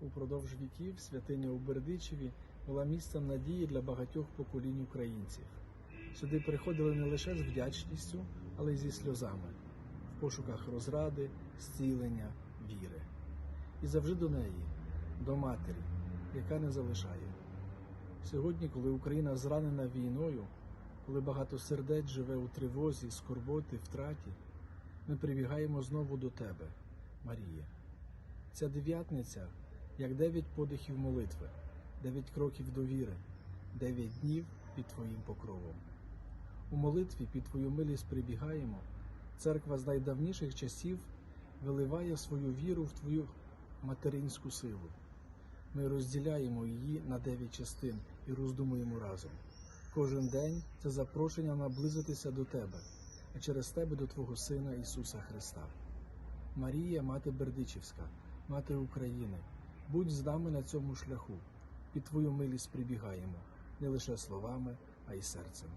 Упродовж віків святиня у Бердичеві була місцем надії для багатьох поколінь українців. Сюди приходили не лише з вдячністю, але й зі сльозами, в пошуках розради, зцілення, віри. І завжди до неї, до матері, яка не залишає. Сьогодні, коли Україна зранена війною, коли багато сердець живе у тривозі, скорботи, втраті, ми прибігаємо знову до тебе, Марія. Ця дев'ятниця, як дев'ять подихів молитви, дев'ять кроків довіри, дев'ять днів під Твоїм покровом. У молитві під Твою милість прибігаємо. Церква з найдавніших часів виливає свою віру в Твою материнську силу. Ми розділяємо її на дев'ять частин і роздумуємо разом. Кожен день це запрошення наблизитися до Тебе, а через Тебе до Твого Сина Ісуса Христа. Марія, Мати Бердичівська, Мати України, будь з нами на цьому шляху. Під Твою милість прибігаємо не лише словами, а й серцем.